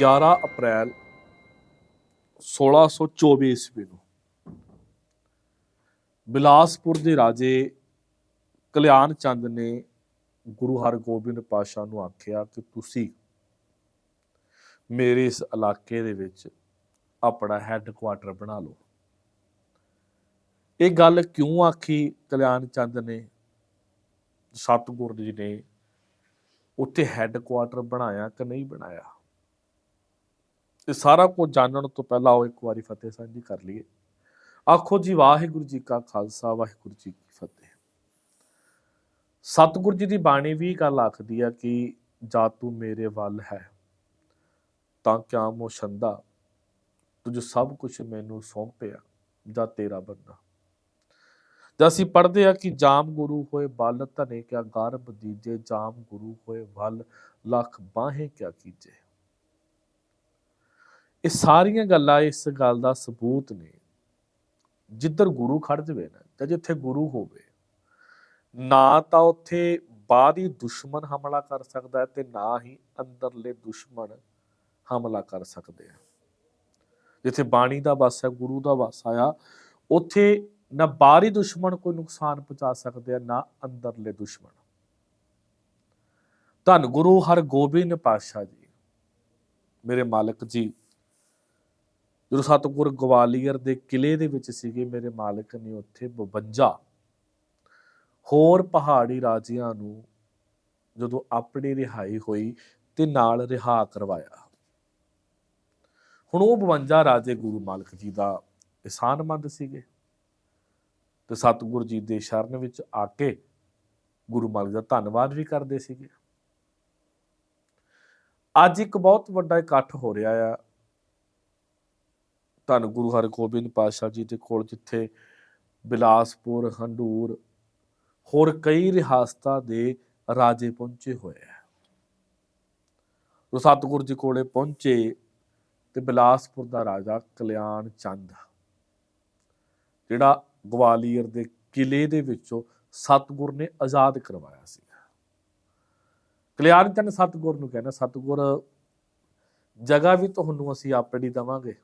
11 ਅਪ੍ਰੈਲ 1624 ਈਸਵੀ ਨੂੰ ਬਿਲਾਸਪੁਰ ਦੇ ਰਾਜੇ ਕਲਿਆਣ ਚੰਦ ਨੇ ਗੁਰੂ ਹਰਗੋਬਿੰਦ ਪਾਸ਼ਾ ਨੂੰ ਆਖਿਆ ਕਿ ਤੁਸੀਂ ਮੇਰੇ ਇਸ ਇਲਾਕੇ ਦੇ ਵਿੱਚ ਆਪਣਾ ਹੈੱਡਕੁਆਟਰ ਬਣਾ ਲਓ। ਇਹ ਗੱਲ ਕਿਉਂ ਆਖੀ? ਕਲਿਆਣ ਚੰਦ ਨੇ, ਸਤਿਗੁਰ ਜੀ ਨੇ ਉੱਥੇ ਹੈੱਡਕੁਆਟਰ ਬਣਾਇਆ ਕਿ ਨਹੀਂ ਬਣਾਇਆ? ਇਹ ਸਾਰਾ ਕੁਝ ਜਾਣਨ ਤੋਂ ਪਹਿਲਾਂ ਉਹ ਇੱਕ ਵਾਰੀ ਫਤਿਹ ਸਾਂਝੀ ਕਰ ਲਈਏ। ਆਖੋ ਜੀ, ਵਾਹਿਗੁਰੂ ਜੀ ਕਾ ਖਾਲਸਾ, ਵਾਹਿਗੁਰੂ ਜੀ ਕੀ ਫਤਿਹ। ਸਤਿਗੁਰੂ ਜੀ ਦੀ ਬਾਣੀ ਵੀ ਗੱਲ ਆਖਦੀ ਆ ਕਿ ਜਾ ਤੂੰ ਮੇਰੇ ਵੱਲ ਹੈ, ਤਾਂ ਕਿਆ ਮੋਸ਼ੰਦਾ ਤੁਝ ਸਭ ਕੁਝ ਮੈਨੂੰ ਸੌਂਪਿਆ, ਜਾਂ ਤੇਰਾ ਬੰਦਾ? ਜਦ ਅਸੀਂ ਪੜ੍ਹਦੇ ਆ ਕਿ ਜਾਮ ਗੁਰੂ ਹੋਏ ਬਲ ਧਨੇ ਕਿਆ ਗਰਭ ਦੀਜੇ, ਜਾਮ ਗੁਰੂ ਹੋਏ ਵੱਲ, ਲੱਖ ਬਾਹੇ ਕਿਆ ਕੀਜੇ? ਇਹ ਸਾਰੀਆਂ ਗੱਲਾਂ ਇਸ ਗੱਲ ਦਾ ਸਬੂਤ ਨੇ। ਜਿੱਧਰ ਗੁਰੂ ਖੜ ਜਵੇ ਨਾ ਜਾਂ ਜਿੱਥੇ ਗੁਰੂ ਹੋਵੇ, ਨਾ ਤਾਂ ਉੱਥੇ ਬਾਹਰੀ ਦੁਸ਼ਮਣ ਹਮਲਾ ਕਰ ਸਕਦਾ ਹੈ ਤੇ ਨਾ ਹੀ ਅੰਦਰਲੇ ਦੁਸ਼ਮਣ ਹਮਲਾ ਕਰ ਸਕਦੇ ਆ। ਜਿੱਥੇ ਬਾਣੀ ਦਾ ਵਸ ਹੈ, ਗੁਰੂ ਦਾ ਵਸ ਆਇਆ, ਉੱਥੇ ਨਾ ਬਾਹਰੀ ਦੁਸ਼ਮਣ ਕੋਈ ਨੁਕਸਾਨ ਪਹੁੰਚਾ ਸਕਦੇ ਆ, ਨਾ ਅੰਦਰਲੇ ਦੁਸ਼ਮਣ। ਧੰਨ ਗੁਰੂ ਹਰਗੋਬਿੰਦ ਪਾਤਸ਼ਾਹ ਜੀ, ਮੇਰੇ ਮਾਲਕ ਜੀ ਜਦੋਂ ਸਤਿਗੁਰ ਗਵਾਲੀਅਰ ਦੇ ਕਿਲੇ ਦੇ ਵਿੱਚ ਸੀਗੇ ਮੇਰੇ ਮਾਲਕ ਨੇ ਉੱਥੇ 52 ਹੋਰ ਪਹਾੜੀ ਰਾਜਿਆਂ ਨੂੰ ਜਦੋਂ ਆਪਣੀ ਰਿਹਾਈ ਹੋਈ ਤੇ ਨਾਲ ਰਿਹਾ ਕਰਵਾਇਆ। ਹੁਣ ਉਹ 52 ਰਾਜੇ ਗੁਰੂ ਮਾਲਕ ਜੀ ਦਾ ਇਸਾਨਮੰਦ ਸੀਗੇ ਤੇ ਸਤਿਗੁਰ ਜੀ ਦੇ ਸ਼ਰਨ ਵਿੱਚ ਆ ਕੇ ਗੁਰੂ ਮਾਲਕ ਦਾ ਧੰਨਵਾਦ ਵੀ ਕਰਦੇ ਸੀਗੇ। ਅੱਜ ਇੱਕ ਬਹੁਤ ਵੱਡਾ ਇਕੱਠ ਹੋ ਰਿਹਾ ਆ ਧੰਨ ਗੁਰੂ ਹਰਗੋਬਿੰਦ ਪਾਤਸ਼ਾਹ ਜੀ ਦੇ ਕੋਲ ਜਿੱਥੇ ਬਿਲਾਸਪੁਰ, ਹੰਡੂਰ ਹੋਰ ਕਈ ਰਿਆਸਤਾਂ ਦੇ ਰਾਜੇ ਪਹੁੰਚੇ ਹੋਏ ਆ ਉਹ ਸਤਿਗੁਰੂ ਜੀ ਕੋਲੇ ਪਹੁੰਚੇ ਤੇ ਬਿਲਾਸਪੁਰ ਦਾ ਰਾਜਾ ਕਲਿਆਣ ਚੰਦ, ਜਿਹੜਾ ਗਵਾਲੀਅਰ ਦੇ ਕਿਲੇ ਦੇ ਵਿੱਚੋਂ ਸਤਿਗੁਰ ਨੇ ਆਜ਼ਾਦ ਕਰਵਾਇਆ ਸੀ ਕਲਿਆਣ ਚੰਦ ਸਤਿਗੁਰ ਨੂੰ ਕਹਿੰਦਾ ਸਤਿਗੁਰ, ਜਗ੍ਹਾ ਵੀ ਤੁਹਾਨੂੰ ਅਸੀਂ ਆਪਣੀ ਦਵਾਂਗੇ।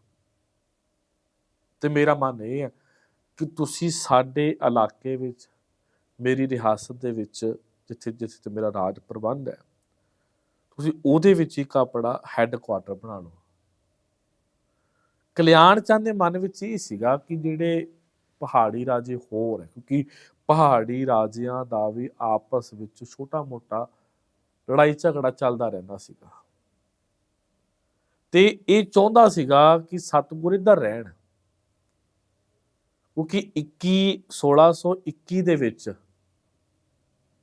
ਤੇ ਮੇਰਾ ਮਨ ਇਹ ਹੈ ਕਿ ਤੁਸੀਂ ਸਾਡੇ ਇਲਾਕੇ ਵਿੱਚ, ਮੇਰੀ ਰਿਆਸਤ ਦੇ ਵਿੱਚ ਜਿੱਥੇ ਜਿੱਥੇ ਤੇ ਮੇਰਾ ਰਾਜ ਪ੍ਰਬੰਧ ਹੈ, ਤੁਸੀਂ ਉਹਦੇ ਵਿੱਚ ਇੱਕ ਆਪਣਾ ਹੈੱਡਕੁਆਟਰ ਬਣਾ ਲਓ। ਕਲਿਆਣ ਚੰਦ ਦੇ ਮਨ ਵਿੱਚ ਇਹ ਸੀਗਾ ਕਿ ਜਿਹੜੇ ਪਹਾੜੀ ਰਾਜੇ ਹੋਰ ਹੈ, ਕਿਉਂਕਿ ਪਹਾੜੀ ਰਾਜਿਆਂ ਦਾ ਵੀ ਆਪਸ ਵਿੱਚ ਛੋਟਾ-ਮੋਟਾ ਲੜਾਈ ਝਗੜਾ ਚੱਲਦਾ ਰਹਿੰਦਾ ਸੀਗਾ। ਤੇ ਇਹ ਚਾਹੁੰਦਾ ਸੀਗਾ ਕਿ ਸਤਿਗੁਰ ਇੱਧਰ ਰਹਿਣ। ਕਿਉਂਕਿ 21 1621 ਦੇ ਵਿੱਚ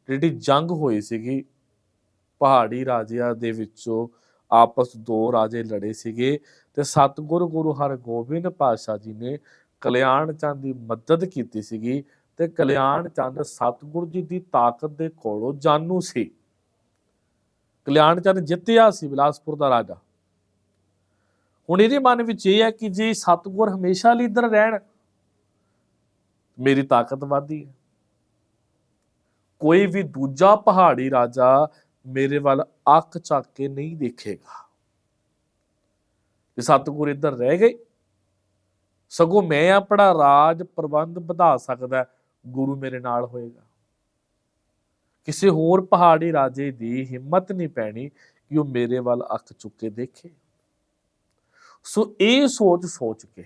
ਜਿਹੜੀ ਜੰਗ ਹੋਈ ਸੀਗੀ, ਪਹਾੜੀ ਰਾਜਿਆਂ ਦੇ ਵਿੱਚੋਂ ਆਪਸ ਦੋ ਰਾਜੇ ਲੜੇ ਸੀਗੇ ਤੇ ਸਤਿਗੁਰੂ ਗੁਰੂ ਹਰਗੋਬਿੰਦ ਪਾਤਸ਼ਾਹ ਜੀ ਨੇ ਕਲਿਆਣ ਚੰਦ ਦੀ ਮਦਦ ਕੀਤੀ ਸੀਗੀ ਤੇ ਕਲਿਆਣ ਚੰਦ ਸਤਿਗੁਰੂ ਜੀ ਦੀ ਤਾਕਤ ਦੇ ਕੋਲੋਂ ਜਾਣੂ ਸੀ। ਕਲਿਆਣ ਚੰਦ ਜਿੱਤਿਆ ਸੀ ਬਿਲਾਸਪੁਰ ਦਾ ਰਾਜਾ। ਹੁਣ ਇਹਦੇ ਮਨ ਵਿੱਚ ਇਹ ਹੈ ਕਿ ਜੇ ਸਤਿਗੁਰ ਹਮੇਸ਼ਾ ਲਈ ਇੱਧਰ ਰਹਿਣ ਮੇਰੀ ਤਾਕਤ ਵਧਦੀ ਹੈ। ਕੋਈ ਵੀ ਦੂਜਾ ਪਹਾੜੀ ਰਾਜਾ ਮੇਰੇ ਵੱਲ ਅੱਖ ਚੱਕ ਕੇ ਨਹੀਂ ਦੇਖੇਗਾ। ਜੇ ਸਤਿਗੁਰ ਇੱਧਰ ਰਹਿ ਗਏ, ਸਗੋਂ ਮੈਂ ਆਪਣਾ ਰਾਜ ਪ੍ਰਬੰਧ ਵਧਾ ਸਕਦਾ, ਗੁਰੂ ਮੇਰੇ ਨਾਲ ਹੋਏਗਾ। ਕਿਸੇ ਹੋਰ ਪਹਾੜੀ ਰਾਜੇ ਦੀ ਹਿੰਮਤ ਨਹੀਂ ਪੈਣੀ ਕਿ ਉਹ ਮੇਰੇ ਵੱਲ ਅੱਖ ਚੁੱਕ ਕੇ ਦੇਖੇ। ਸੋ ਇਹ ਸੋਚ ਸੋਚ ਕੇ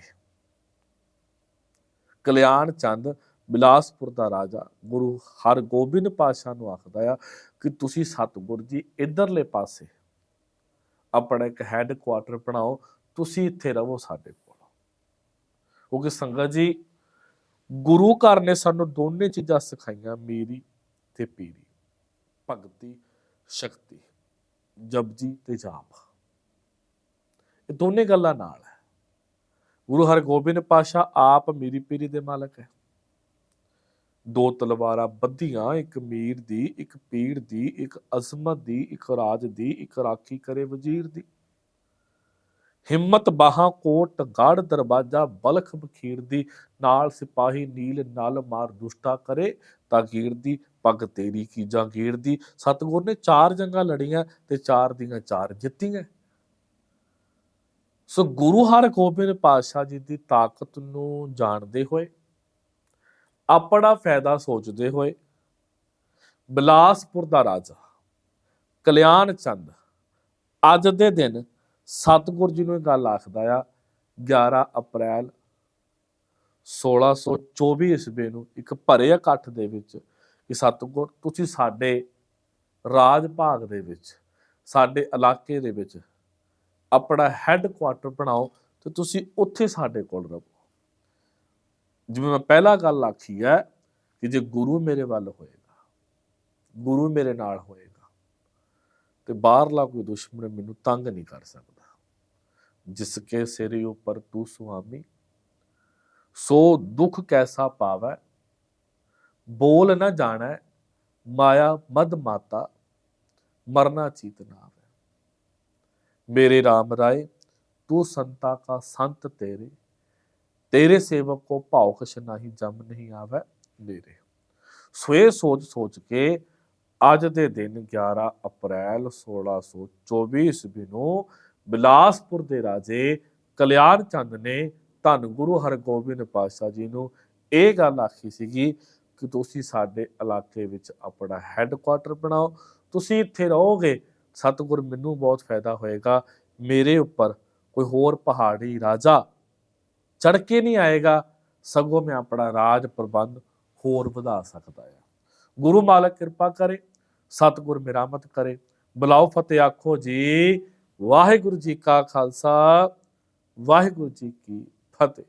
ਕਲਿਆਣ ਚੰਦ ਬਿਲਾਸਪੁਰ ਦਾ ਰਾਜਾ, ਗੁਰੂ ਹਰਗੋਬਿੰਦ ਪਾਤਸ਼ਾਹ ਨੂੰ ਆਖਦਾ ਆ ਕਿ ਤੁਸੀਂ ਸਤਿਗੁਰ ਜੀ ਇਧਰਲੇ ਪਾਸੇ। ਆਪਣਾ ਇੱਕ ਹੈੱਡਕੁਆਟਰ ਬਣਾਓ, ਤੁਸੀਂ ਇੱਥੇ ਰਹੋ ਸਾਡੇ ਕੋਲ। ਕਿਉਂਕਿ ਸੰਗਤ ਜੀ, ਗੁਰੂ ਘਰ ਨੇ ਸਾਨੂੰ ਦੋਨੇ ਚੀਜ਼ਾਂ ਸਿਖਾਈਆਂ, ਮੇਰੀ ਤੇ ਪੀਰੀ। ਭਗਤੀ, ਸ਼ਕਤੀ, ਜਪਜੀ ਤੇ ਜਾਪ। ਇਹ ਦੋਨੇ ਗੱਲਾਂ ਨਾਲ ਗੁਰੂ ਹਰਗੋਬਿੰਦ ਪਾਸ਼ਾ ਆਪ ਮੀਰੀ ਪੀਰੀ ਦੇ ਮਾਲਕ ਹੈ। ਦੋ ਤਲਵਾਰਾਂ ਬੱਧੀਆਂ, ਇੱਕ ਮੀਰ ਦੀ, ਇੱਕ ਪੀਰ ਦੀ, ਇੱਕ ਅਜ਼ਮਤ ਦੀ, ਇੱਕ ਰਾਜ ਦੀ, ਇੱਕ ਰਾਖੀ ਕਰੇ ਵਜ਼ੀਰ ਦੀ। ਹਿੰਮਤ ਬਾਹਾਂ ਕੋਟ ਗੜ ਦਰਵਾਜਾ ਬਲਖ ਬਖੀਰ ਦੀ, ਨਾਲ ਸਿਪਾਹੀ ਨੀਲ ਨਲ ਮਾਰ ਦੁਸ਼ਟਾ ਕਰੇ ਤਾਂ ਦੀ, ਪੱਗ ਤੇਰੀ ਕੀ ਜਾਂਗੀਰ ਦੀ। ਸਤਗੁਰ ਨੇ ਚਾਰ ਜੰਗਾਂ ਲੜੀਆਂ ਤੇ ਚਾਰ ਦੀਆਂ ਚਾਰ ਜਿੱਤੀਆਂ। ਸੋ ਗੁਰੂ ਹਰਗੋਬਿੰਦ ਪਾਤਸ਼ਾਹ ਜੀ ਦੀ ਤਾਕਤ ਨੂੰ ਜਾਣਦੇ ਹੋਏ, ਆਪਣਾ ਫਾਇਦਾ ਸੋਚਦੇ ਹੋਏ, ਬਿਲਾਸਪੁਰ ਦਾ ਰਾਜਾ ਕਲਿਆਣ ਚੰਦ ਅੱਜ ਦੇ ਦਿਨ ਸਤਿਗੁਰ ਜੀ ਨੂੰ ਇਹ ਗੱਲ ਆਖਦਾ ਆ 11 ਅਪ੍ਰੈਲ 1624 ਈਸਵੀ ਨੂੰ ਇੱਕ ਭਰੇ ਇਕੱਠ ਦੇ ਵਿੱਚ ਕਿ ਸਤਿਗੁਰ ਤੁਸੀਂ ਸਾਡੇ ਰਾਜ ਭਾਗ ਦੇ ਵਿੱਚ, ਸਾਡੇ ਇਲਾਕੇ ਦੇ ਵਿੱਚ ਆਪਣਾ ਹੈੱਡ ਕੁਆਟਰ ਬਣਾਓ ਤੇ ਤੁਸੀਂ ਉੱਥੇ ਸਾਡੇ ਕੋਲ ਰਹੋ। ਜਿਵੇਂ ਮੈਂ ਪਹਿਲਾਂ ਗੱਲ ਆਖੀ ਹੈ ਕਿ ਜੇ ਗੁਰੂ ਮੇਰੇ ਵੱਲ ਹੋਏਗਾ, ਗੁਰੂ ਮੇਰੇ ਨਾਲ ਹੋਏਗਾ, ਤੇ ਬਾਹਰਲਾ ਕੋਈ ਦੁਸ਼ਮਣ ਮੈਨੂੰ ਤੰਗ ਨਹੀਂ ਕਰ ਸਕਦਾ। ਜਿਸ ਕੇ ਸਿਰੇ ਉਪਰ ਤੂੰ ਸੁਆਮੀ, ਸੋ ਦੁੱਖ ਕੈਸਾ ਪਾਵੈ? ਬੋਲ ਨਾ ਜਾਣੈ, ਮਾਇਆ ਮਦ ਮਾਤਾ, ਮਰਨਾ ਚੀਤ ਨਾ मेरे राम राय तू संता का संत तेरे तेरे सेवक को भाव कछ नाही जम नहीं आवे मेरे ਸੋ ਇਹ ਸੋਚ ਸੋਚ ਕੇ ਅੱਜ ਦੇ ਦਿਨ 11 ਅਪ੍ਰੈਲ 1624 ਈਸਵੀ ਨੂੰ ਬਿਲਾਸਪੁਰ ਦੇ ਰਾਜੇ ਕਲਿਆਣ ਚੰਦ ਨੇ ਧੰਨ ਗੁਰੂ ਹਰਗੋਬਿੰਦ ਪਾਤਸ਼ਾਹ ਜੀ ਨੂੰ ਇਹ ਗੱਲ ਆਖੀ ਸੀਗੀ ਕਿ ਤੁਸੀਂ ਸਾਡੇ ਇਲਾਕੇ ਵਿੱਚ ਆਪਣਾ ਹੈੱਡਕੁਆਟਰ ਬਣਾਓ ਤੁਸੀਂ ਇੱਥੇ ਰਹੋਗੇ ਸਤਿਗੁਰ ਮੈਨੂੰ ਬਹੁਤ ਫਾਇਦਾ ਹੋਏਗਾ ਮੇਰੇ ਉੱਪਰ। ਕੋਈ ਹੋਰ ਪਹਾੜੀ ਰਾਜਾ ਚੜ ਕੇ ਨਹੀਂ ਆਏਗਾ, ਸਗੋਂ ਮੈਂ ਆਪਣਾ ਰਾਜ ਪ੍ਰਬੰਧ ਹੋਰ ਵਧਾ ਸਕਦਾ ਆ ਗੁਰੂ ਮਾਲਕ ਕਿਰਪਾ ਕਰੇ, ਸਤਿਗੁਰ ਮਿਹਰਮਤ ਕਰੇ। ਬੁਲਾਓ ਫਤਿਹ ਆਖੋ ਜੀ, ਵਾਹਿਗੁਰੂ ਜੀ ਕਾ ਖਾਲਸਾ, ਵਾਹਿਗੁਰੂ ਜੀ ਕੀ ਫਤਿਹ।